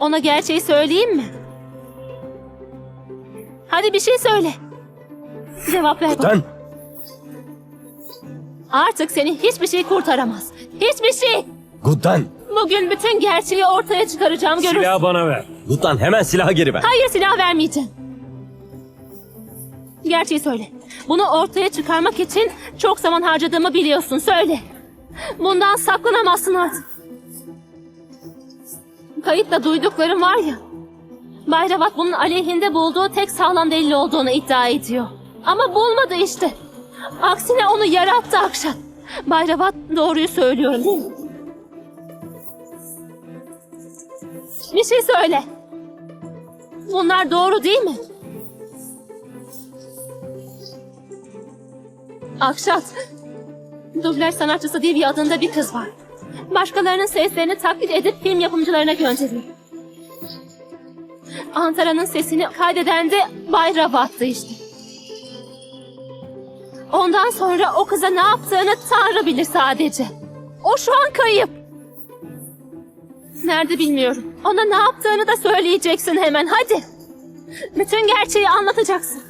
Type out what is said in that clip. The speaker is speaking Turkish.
Ona gerçeği söyleyeyim mi? Hadi bir şey söyle. Cevap ver bana. Artık seni hiçbir şey kurtaramaz. Hiçbir şey. Guddan! Bugün bütün gerçeği ortaya çıkaracağım görürsün. Silahı bana ver. Guddan hemen silahı geri ver. Hayır silah vermeyeceğim. Gerçeği söyle. Bunu ortaya çıkarmak için çok zaman harcadığımı biliyorsun. Söyle. Bundan saklanamazsın artık. Kayıtla duyduklarım var ya. Bayravat bunun aleyhinde bulduğu tek sağlam delil olduğunu iddia ediyor. Ama bulmadı işte. Aksine onu yarattı Akşat. Bayravat doğruyu söylüyor değil mi? Bir şey söyle. Bunlar doğru değil mi? Akşat. Dublaj sanatçısı Divya adında bir kız var. Başkalarının seslerini taklit edip film yapımcılarına gönderiyor. Antara'nın sesini kaydeden de Bay Ravat'tı işte. Ondan sonra o kıza ne yaptığını Tanrı bilir sadece. O şu an kayıp. Nerede bilmiyorum. Ona ne yaptığını da söyleyeceksin hemen hadi. Bütün gerçeği anlatacaksın.